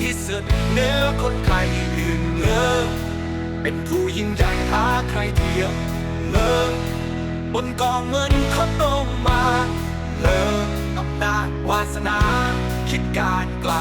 พิเศษเนื้อคนใครอื่นเงอเป็นผู้ยิ่งใหญ่หาใครเทียมเงอบนกองเงินเขาต้มาเลิกอำนาจวาสนา คิดการไกล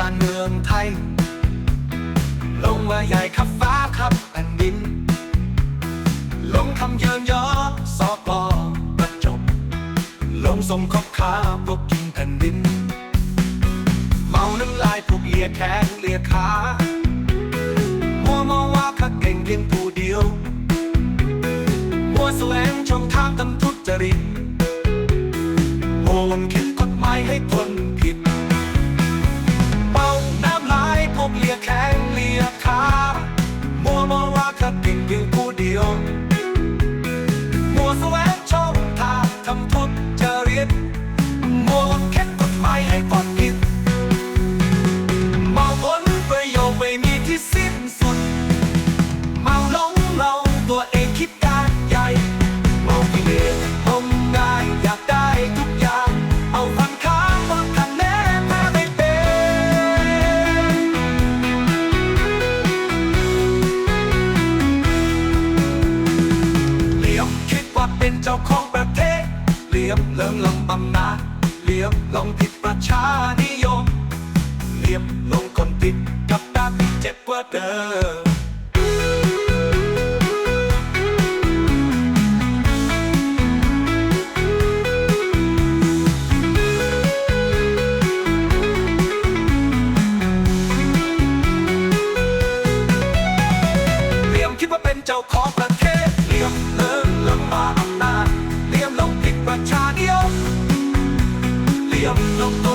การเมืองไทย ลงมาใหญ่ขับฟ้าขับแผ่นดิน ลงคำเยินยอสอกอประจบ ลงสมคบค้าพวกกินแผ่นดิน เมาน้ำลายพวกเลียแข้งเลียขามัวมองว่าข้าเก่งเพียงผู้เดียว มัวแสวงช่องทาง เจ้าของประเทศเหลี่ยมเลิงลำบำนาเหลี่ยมลงผิดประชานิยมเหลี่ยมลงคนติดกับตาที่เจ็บกว่าเดิม ประ